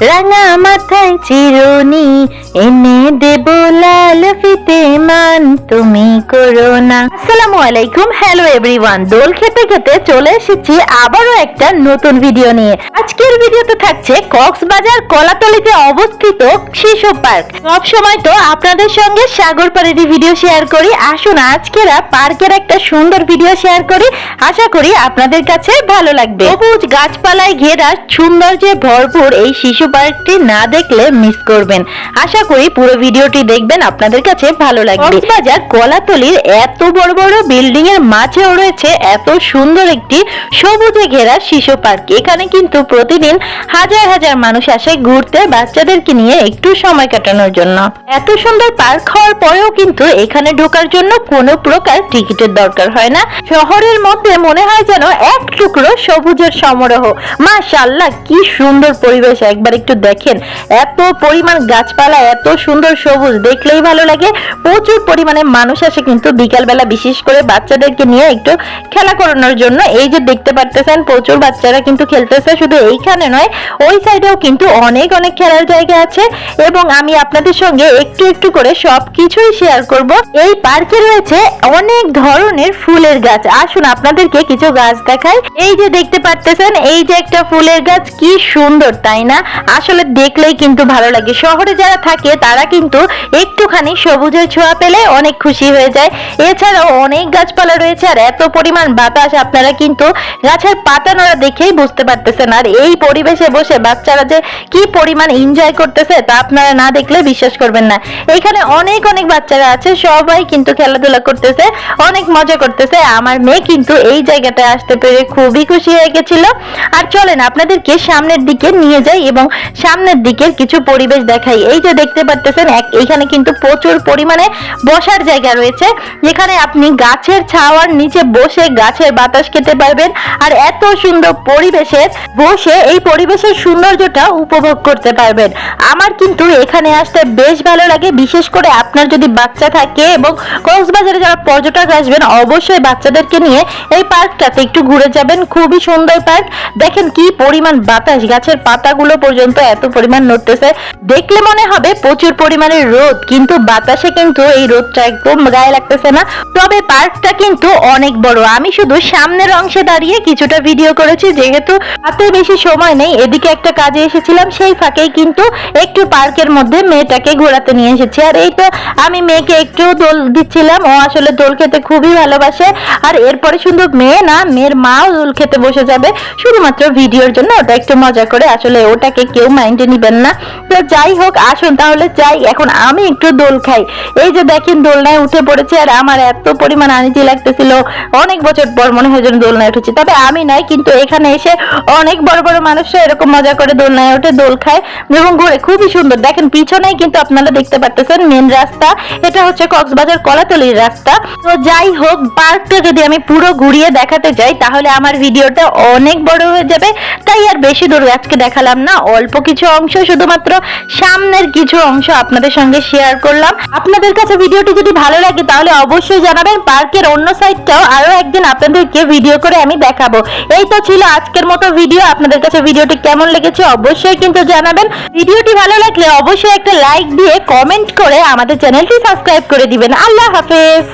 রাঙা মাথায় চিরুনি এনে দেব লাল ফিতে তুমি করো না। আসসালামু আলাইকুম। হ্যালো এভরিওয়ান দোল খেতে খেতে চলে এসেছি আবারও একটা নতুন ভিডিও নিয়ে। আজকের ভিডিওতে থাকছে কক্সবাজার কলাতলিতে অবস্থিত শিশু পার্ক। সব সময় তো আপনাদের সঙ্গে সাগর পাড়েরই ভিডিও শেয়ার করি। আসুন, আজকেরা পার্কের একটা সুন্দর ভিডিও শেয়ার করি। আশা করি আপনাদের কাছে ভালো লাগবে। সবুজ গাছপালায় ঘেরা সৌন্দর্যে ভরপুর এই শিশু পার্কটি না দেখলে মিস করবেন। আশা করি পুরো ভিডিওটি দেখবেন, আপনাদের কাছে ভালো লাগবে। কক্সবাজার কলাতলির এত বড় বড় বিল্ডিং এর মাঝেও রয়েছে এত সুন্দর একটি সবুজে ঘেরা শিশু পার্ক এখানে কিন্তু প্রতিদিন হাজার হাজার মানুষ আসে ঘুরতে বাচ্চাদেরকে নিয়ে একটু সময় কাটানোর জন্য। এত সুন্দর পার্ক হওয়ার পরেও কিন্তু এখানে ঢোকার জন্য কোনো প্রকার টিকিটের দরকার হয় না। শহরের মধ্যে মনে হয় যেন এক টুকরো সবুজের সমারোহ। মাশাআল্লাহ, কি সুন্দর পরিবেশ। একবার একটু দেখেন। এত পরিমাণ গাছপালা, এত সুন্দর সবুজ। দেখলেই ভালো লাগে। প্রচুর পরিমাণে মানুষ আসে কিন্তু বিকালবেলা বিশেষ করে বাচ্চাদেরকে নিয়ে একটু খেলা করানোর জন্য। এই যে দেখতে পারতেছেন প্রচুর বাচ্চারা কিন্তু খেলতেছে, শুধু এইখানে নয়, ওই সাইডেও কিন্তু অনেক অনেক খেলার জায়গা আছে এবং আমি আপনাদের সঙ্গে একটু একটু করে সব কিছুই শেয়ার করব। এই পার্কে রয়েছে অনেক ধরনের ফুলের গাছ। আসুন আপনাদেরকে কিছু গাছ দেখাই। এই যে দেখতে পারতেছেন, এই যে একটা ফুলের গাছ, কি সুন্দর, তাই না? আসলে দেখলেই কিন্তু ভালো লাগে। শহরে যারা থাকে, তারা কিন্তু একটুখানি সবুজের ছোঁয়া পেলে অনেক খুশি হয়ে যায়। এছাড়াও অনেক গাছপালা রয়েছে আর এত পরিমাণ বাতাস আপনারা কিন্তু গাছের পাতা নড়া দেখেই বুঝতে পারতেছেন আর এই পরিবেশে বসে বাচ্চারা যে কি পরিমাণ এনজয় করতেছে তা আপনারা না দেখলে বিশ্বাস করবেন না। এখানে অনেক অনেক বাচ্চারা আছে, সবাই কিন্তু খেলাধুলা করতেছে, অনেক মজা করতেছে। আমার মেয়ে কিন্তু এই জায়গাটায় আসতে পেরে খুবই খুশি হয়ে গেছিল। আর চলেন আপনাদেরকে সামনের দিকে নিয়ে যাই এবং সামনের দিকের কিছু পরিবেশ দেখাই। এই যে দেখতে পারতেছেন এইখানে কিন্তু প্রচুর পরিমাণে বসার জায়গা রয়েছে। যেখানে আপনি গাছের ছাওয়ার নিচে বসে গাছের বাতাস খেতে পারবেন আর এত সুন্দর পরিবেশে বসে এই পরিবেশের সৌন্দর্যটা উপভোগ করতে পারবেন। আমার কিন্তু এখানে আসতে বেশ ভালো লাগে, বিশেষ করে আপনার যদি বাচ্চা থাকে এবং কক্সবাজারে যারা পর্যটক আসবেন, অবশ্যই বাচ্চাদেরকে নিয়ে এই পার্কটাতে একটু ঘুরে যাবেন। খুবই সুন্দর পার্ক। দেখেন কি পরিমাণ বাতাস, গাছের পাতাগুলো পর্যন্ত এত পরিমাণ নড়তেছে। দেখলে মনে হবে প্রচুর পরিমাণে রোদ, কিন্তু বাতাসে কিন্তু এই রোদটা একদম গায়ে লাগতেছে না। তবে পার্কটা কিন্তু অনেক বড়। আমি শুধু সামনের অংশে দাঁড়িয়ে কিছুটা ভিডিও করেছি, যেহেতু হাতে বেশি সময় নেই। এদিকে একটা কাজে এসেছিলাম, সেই ফাঁকেই কিন্তু একটু পার্কের মধ্যে মেয়েটাকে ঘোরাতে নিয়ে এসেছি। আর এই তো আমি মেয়েকে একটু দোল দিচ্ছিলাম। ও আসলে দোল খেতে খুবই ভালোবাসে। আর এরপরে শুধু মেয়ে না, মেয়ের মাও দোল খেতে বসে যাবে। শুধুমাত্র ভিডিওর জন্য ওটা একটু মজা করে। আসলে ওটাকে কেউ মাইন্ডে নিবেন না। তো যাই হোক, আসুন তাহলে যাই। এখন আমি একটু দোল খাই। এই যে দেখেন দোলনায় উঠে পড়েছে আর আমার এত পরিমাণ আনিজি লাগতেছিল। অনেক বছর পর মনে হয় যেন দোলনায় উঠেছি। তবে আমি নয় কিন্তু এখানে এসে অনেক বড় বড় মানুষরা এরকম মজা করে দোলনায় উঠে দোল খায় এবং ঘুরে। খুবই সুন্দর। দেখেন, পিছনেই কিন্তু আপনারা দেখতে পারতেছেন মেন রাস্তা। এটা হচ্ছে কক্সবাজার কলাতলির রাস্তা। তো যাই হোক, পার্কটা যদি আমি পুরো ঘুরিয়ে দেখাতে যাই, তাহলে আমার ভিডিওটা অনেক বড় হয়ে যাবে। তাই আর বেশি দূর আজকে দেখালাম না। অল্প কিছু অংশ শুধুমাত্র সামনের কিছু অংশ আপনাদের সঙ্গে শেয়ার করলাম। আপনাদের কাছে ভিডিওটি যদি ভালো লাগে, তাহলে অবশ্যই জানাবেন। পার্কের অন্য সাইডটাও আরও একদিন আপনাদেরকে ভিডিও করে আমি দেখাবো। এই তো ছিল আজকের মতো ভিডিও আপনাদের কাছে ভিডিওটি কেমন লেগেছে অবশ্যই কিন্তু জানাবেন। ভিডিওটি ভালো লাগলে অবশ্যই একটা লাইক দিয়ে কমেন্ট করে আমাদের চ্যানেলটি সাবস্ক্রাইব করে দিবেন। আল্লাহ হাফেজ!